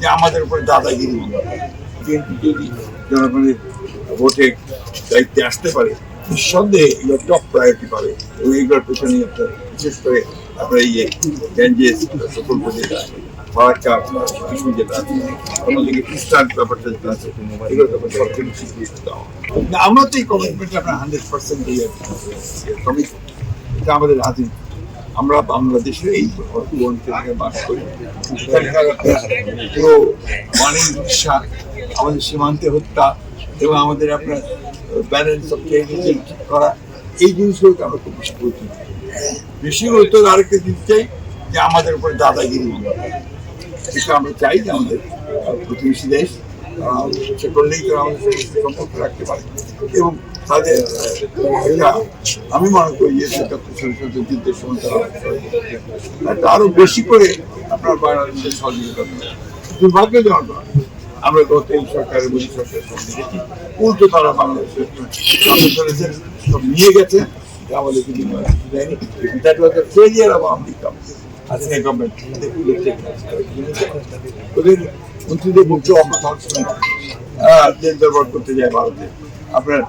যে আমাদের উপরে দাদাগিরি বিএনপি যদি জনগণের ভোটে দায়িত্বে আসতে পারে নিঃসন্দেহে এগুলো টপ প্রায়োরিটি পাবে। এবং এগুলোর পেছনে আপনার বিশেষ করে আপনার এই যে গ্যাঞ্জেস প্রকল্প যেটা ফারাক্কা কিছু যেটা আছে অন্যদিকে খ্রিস্টান ব্যাপারটা যেটা আছে এগুলো ব্যাপারে সরকারি স্বীকৃতি দেওয়া আমরা তো এই কমিটমেন্ট আপনার হান্ড্রেড পার্সেন্ট কমিট এটা আমাদের আদিম আমরা বাংলাদেশে এই অঞ্চলে বাস করি। পুরো মানের উৎসাহ আমাদের সীমান্তে হত্যা এবং আমাদের আপনার ব্যালেন্স অফ ঠিক করা, এই জিনিসগুলোকে আমরা খুব বেশি গুরুত্ব। বেশি গুরুত্ব আরেকটা দিতে চাই যে আমাদের উপরে দাদাগিরি এটা আমরা চাই যে আমাদের প্রতিবেশী দেশ সে করলেই তো আমাদের সম্পর্ক রাখতে পারে। এবং তাদের আমি মনে করি যে সেটা সংসদ যুদ্ধের সময় একটা আরও বেশি করে আপনার বাংলাদেশের সহযোগিতা দুর্ভাগ্যজনক আমরা গত এই সরকারের মোদী সরকারের সঙ্গে দেখেছি উল্টো তারা বাংলাদেশের সব নিয়ে গেছে কিছু দেয়নি। That was the failure of দরবার করতে যায় ভারতে। আপনার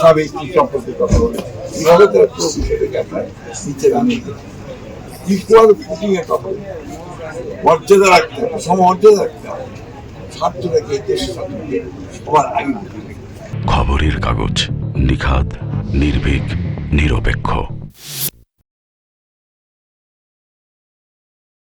সাবেক কি সম্পর্কে কথা বলে এইভাবে তারা পুরো বিষয়টাকে আপনার নিচে নামিয়ে দেয় ইকুয়াল ফুটিং এর কথা। মর্যাদা রাখতে হবে, সমমর্যাদা রাখতে হবে। ছাত্রটাকে দেশের ছাত্রকে সবার আগে খবরের কাগজ নিখাত নির্ভীক, নিরপেক্ষ।